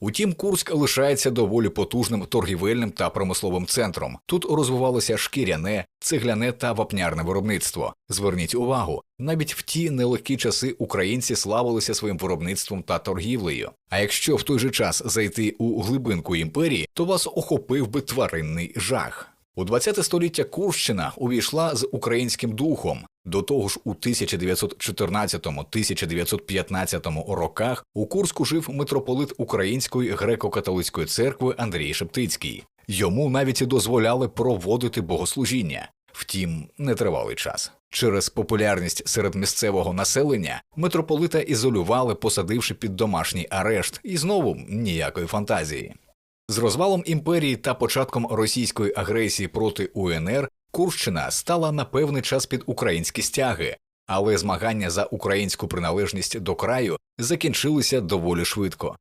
Утім, Курськ лишається доволі потужним торгівельним та промисловим центром. Тут розвивалося шкіряне, цегляне та вапнярне виробництво. Зверніть увагу, навіть в ті нелегкі часи українці славилися своїм виробництвом та торгівлею. А якщо в той же час зайти у глибинку імперії, то вас охопив би тваринний жах. У 20 століття Курщина увійшла з українським духом. До того ж, у 1914-1915 роках у Курську жив митрополит Української греко-католицької церкви Андрій Шептицький. Йому навіть і дозволяли проводити богослужіння. Втім, нетривалий час. Через популярність серед місцевого населення митрополита ізолювали, посадивши під домашній арешт, і знову ніякої фантазії. З розвалом імперії та початком російської агресії проти УНР Курщина стала на певний час під українські стяги, але змагання за українську приналежність до краю закінчилися доволі швидко.